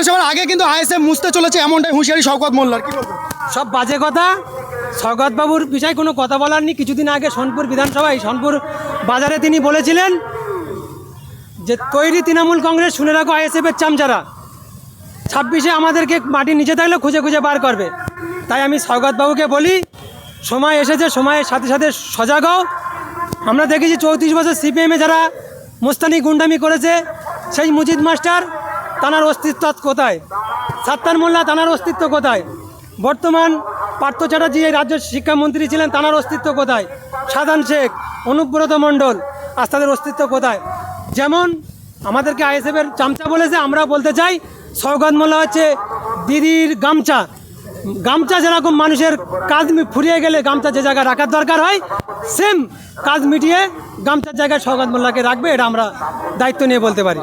বিধানসভার আগে কিন্তু আইএসএফ মুছতে চলেছে, এমনটাই হুঁশিয়ারি শওকত মোল্লার। কি সব বাজে কথা। বাবুর বিষয়ে কোনো কথা বলার নেই। কিছুদিন আগে সোনপুর বিধানসভায়, সোনপুর বাজারে তিনি বলেছিলেন যে, তৈরি তৃণমূল কংগ্রেস, শুনে রাখো আইএসএফের চামচারা। ছাব্বিশে আমাদেরকে মাটির নিচে থাকলে খুঁজে খুঁজে বার করবে। তাই আমি বাবুকে বলি, সময় এসেছে, সময়ের সাথে সাথে সজাগ হও। আমরা দেখেছি চৌত্রিশ বছর সিপিএমে যারা মোস্তানি গুন্ডামি করেছে, সেই মুজিদ মাস্টার তানার অস্তিত্ব কোথায়? সাত্তার মোল্লা তানার অস্তিত্ব কোথায়? বর্তমান পার্থ চ্যাটার্জি এই রাজ্যের শিক্ষামন্ত্রী ছিলেন তানার অস্তিত্ব কোথায়? সাধান শেখ, অনুব্রত মণ্ডল, আজ তাদের অস্তিত্ব কোথায়? যেমন আমাদেরকে আইএসএফের চামচা বলেছে, আমরা বলতে চাই সৌগত মোল্লা হচ্ছে দিদির গামছা। গামছা যেরকম মানুষের কাজ ফুরিয়ে গেলে গামছা যে জায়গায় রাখার দরকার হয় সেম কাজ মিটিয়ে গামছার জায়গায় সৌগত মোল্লাকে রাখবে এটা আমরা দায়িত্ব নিয়ে বলতে পারি।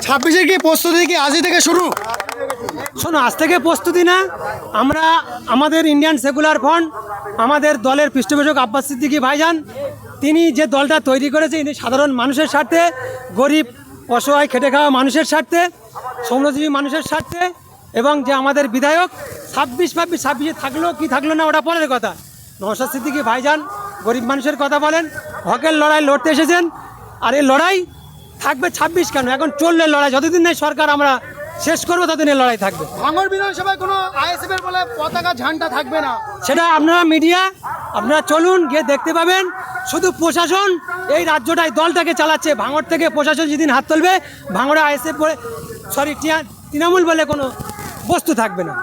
ছাব্বিশে কি প্রস্তুতি কি আজই থেকে শুরু? শোনো আজ থেকে প্রস্তুতি না আমরা আমাদের ইন্ডিয়ান সেকুলার ফ্রন্ট আমাদের দলের পৃষ্ঠপোষক আব্বাস সিদ্দিকী ভাইজান তিনি যে দলটা তৈরি করেছে ইনি সাধারণ মানুষের স্বার্থে গরিব অসহায় খেটে খাওয়া মানুষের স্বার্থে শ্রমজীবী মানুষের স্বার্থে এবং যে আমাদের বিধায়ক ছাব্বিশ ছাব্বিশ ছাব্বিশে থাকল কি থাকল না ওটা পরের কথা। নওশাদ সিদ্দিকী ভাইজান গরিব মানুষের কথা বলেন হকের লড়াই লড়তে এসেছেন আর এই লড়াই থাকবে ছাব্বিশ কেন? এখন চললে লড়াই যতদিন নেই সরকার আমরা শেষ করব ততদিন এই লড়াই থাকবে। ভাঙর বিধানসভায় কোনো আইএসএফ এর বলে পতাকা ঝান্ডা থাকবে না। সেটা আপনারা মিডিয়া আপনারা চলুন গিয়ে দেখতে পাবেন শুধু প্রশাসন এই রাজ্যটাই দলটাকে চালাচ্ছে। ভাঙড় থেকে প্রশাসন যেদিন হাত তুলবে ভাঙড়ে আইএসএফ বলে সরি টিয়া তৃণমূল বলে কোনো বস্তু থাকবে না।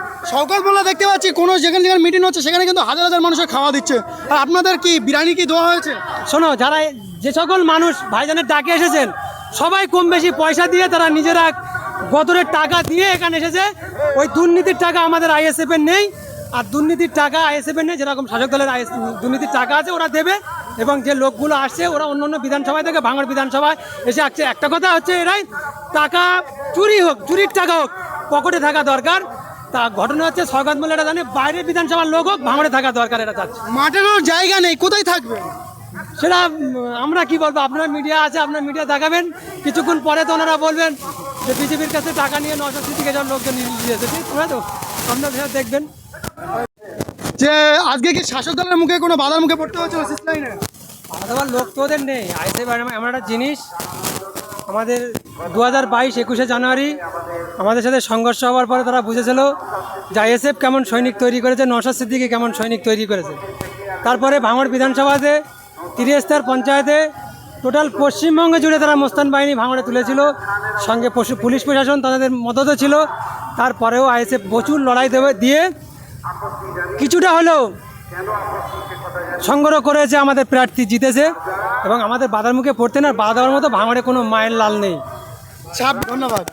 মোল্লা দেখতে পাচ্ছি কোনো যেখানে যেখানে মিটিং হচ্ছে সেখানে কিন্তু হাজার হাজার মানুষের খাওয়া দিচ্ছে। আর আপনাদের কি বিরিয়ানি কি দেওয়া হয়েছে? শোনো যারা যে সকল মানুষ ভাইজানের ডাকে এসেছেন সবাই কম বেশি পয়সা দিয়ে তারা নিজেরা গদরের টাকা দিয়ে এখানে এসেছে। ওই দুর্নীতির টাকা আমাদের আইএসএফ এর নেই আর দুর্নীতির টাকা আইএসএফ এর নেই যেরকম শাসক দলের দুর্নীতির টাকা আছে ওরা দেবে। এবং যে লোকগুলো আসছে ওরা অন্য অন্য বিধানসভায় থেকে ভাঙড় বিধানসভায় এসে আসছে। একটা কথা হচ্ছে এরাই টাকা চুরি হোক চুরির টাকা হোক পকেটে থাকা দরকার। তা ঘটনা হচ্ছে স্বগত মূল্য এটা জানে বাইরের বিধানসভার লোক হোক ভাঙড়ে থাকা দরকার এটা চাচ্ছে মাঠেরও জায়গা নেই কোথায় থাকবে? সেটা আমরা কি বলব আপনার মিডিয়া আছে আপনার মিডিয়া দেখাবেন। কিছুক্ষণ পরে তো ওনারা বলবেন যে বিজেপির কাছে টাকা নিয়ে নশো থেকে সব লোকজন নিয়েছে ঠিক তোমরা তো আপনারা সেটা দেখবেন। যে আজকে কি শাসক দলের মুখে কোনো বাধার মুখে পড়তে হচ্ছে লাইনে লোক তো ওদের নেই। আইসে এমন একটা জিনিস। আমাদের দু হাজার বাইশ একুশে জানুয়ারি আমাদের সাথে সংঘর্ষ হওয়ার পরে তারা বুঝেছিল যে আইএসএফ কেমন সৈনিক তৈরি করেছে নশা সিদ্দিকি কেমন সৈনিক তৈরি করেছে। তারপরে ভাঙড় বিধানসভাতে তিরিস্তার পঞ্চায়েতে, টোটাল পশ্চিমবঙ্গে জুড়ে তারা মোস্তান বাহিনী ভাঙড়ে তুলেছিল। সঙ্গে পশু, পুলিশ প্রশাসন তাদের মদতও ছিল। তারপরেও আইএসএফ প্রচুর লড়াই দেবে, দিয়ে কিছুটা হলেও সংগ্রহ করেছে আমাদের প্রার্থী জিতেছে এবং আমাদের বাধার মুখে পড়তে না বাধা দেওয়ার মতো ভাঙড়ে কোনো মায়ের লাল নেই। ধন্যবাদ।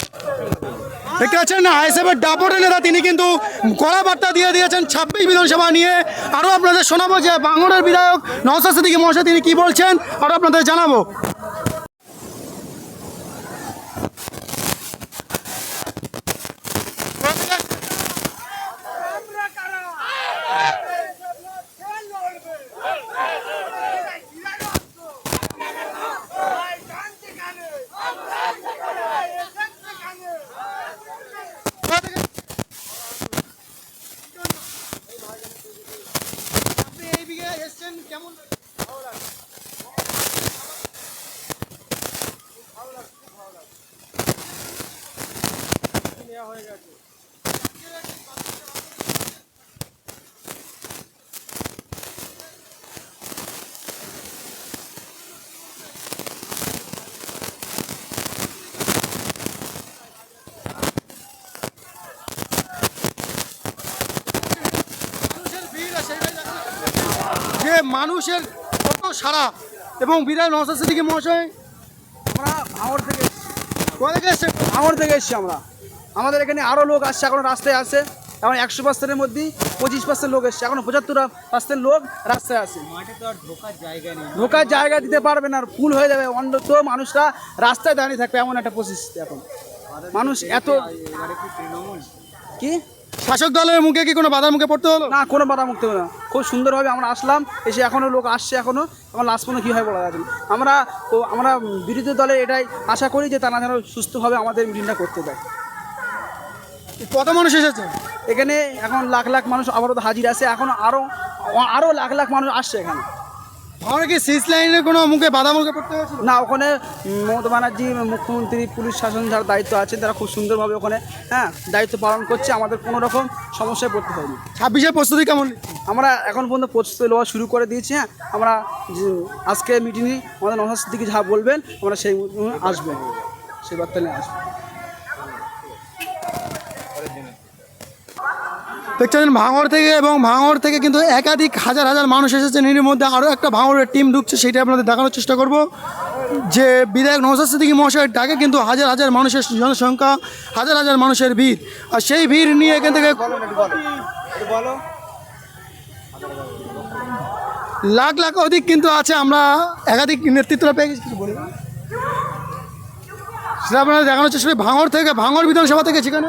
দেখতে পাচ্ছেন না আইএসএফ ডাপটের ডাপটে নেতা তিনি কিন্তু কড়া বার্তা দিয়ে দিয়েছেন ছাব্বিশ বিধানসভা নিয়ে। আরও আপনাদের শোনাবো যে বাংলার বিধায়ক নওসাদ সিদ্দিকী মহাশয়, তিনি কী বলছেন? আরও আপনাদের জানাব। মানুষের ভিড় আর যে মানুষের কত সারা এবং বিধায়ক নওসাদ সিদ্দিকী মহাশয় আমরা ভাঙড় থেকে এসেছি। কোথা থেকে এসছেন ভাঙড় থেকে এসেছি আমরা। আমাদের এখানে আরও লোক আসছে এখন রাস্তায় আছে। এখন একশো পার্সেন্টের মধ্যেই পঁচিশ পার্সেন্ট লোক এসছে। এখন পঁচাত্তর পার্সেন্ট লোক রাস্তায় আছে। ঢোকার জায়গা দিতে পারবে না ফুল হয়ে যাবে। অন্তত মানুষরা রাস্তায় দাঁড়িয়ে থাকবে এমন একটা পরিস্থিতি এখন। মানুষ এত কি? শাসক দলের মুখে কি কোনো বাধার মুখে পড়তে হলো? না কোনো বাধা মুক্ত হবে না। খুব সুন্দরভাবে আমরা আসলাম এসে এখনও লোক আসছে এখনও এখন লাস্ট পর্যন্ত কী হয় বলা যাবে আমরা আমরা বিরোধী দলে এটাই আশা করি যে তারা যেন সুস্থভাবে আমাদের মিটিংটা করতে দেয় কত মানুষ এসেছে? এখানে এখন লাখ লাখ মানুষ আপাতত হাজির আছে। এখন আরও আরও লাখ লাখ মানুষ আসছে এখানে। ভাঙড়ে কি সিক্স লাইনের কোনো মুখে বাধা মুখে পড়তে হয়েছিল? না ওখানে মমতা ব্যানার্জি মুখ্যমন্ত্রী পুলিশ শাসন যারা দায়িত্ব আছেন তারা খুব সুন্দরভাবে ওখানে হ্যাঁ দায়িত্ব পালন করছে। আমাদের কোনো রকম সমস্যায় পড়তে হয়নি। ছাব্বিশের প্রস্তুতি কেমন? আমরা এখন পর্যন্ত প্রস্তুতি নেওয়া শুরু করে দিয়েছি হ্যাঁ। আমরা আজকে মিটিংয়ে আমাদের নহাস দিকে যা বলবেন আমরা সেই আসবেন সেই বার্তা নিয়ে আসব। দেখছেন ভাঙড় থেকে এবং ভাঙড় থেকে কিন্তু একাধিক হাজার হাজার মানুষ এসেছেন। এর মধ্যে আরও একটা ভাঙড়ের টিম ঢুকছে, সেটা আপনাদের দেখানোর চেষ্টা করব। যে বিধায়ক নৌসাদ সিদ্দিকী মহাশয়ের ডাকে কিন্তু হাজার হাজার মানুষের জনসংখ্যা, হাজার হাজার মানুষের ভিড়। আর সেই ভিড় নিয়ে এখান থেকে লাখ লাখ অধিক কিন্তু আছে, আমরা একাধিক নেতৃত্বরা পেয়ে গেছি। সেটা আপনারা দেখানোর চেষ্টা করি। ভাঙড় থেকে ভাঙড় বিধানসভা থেকে সেখানে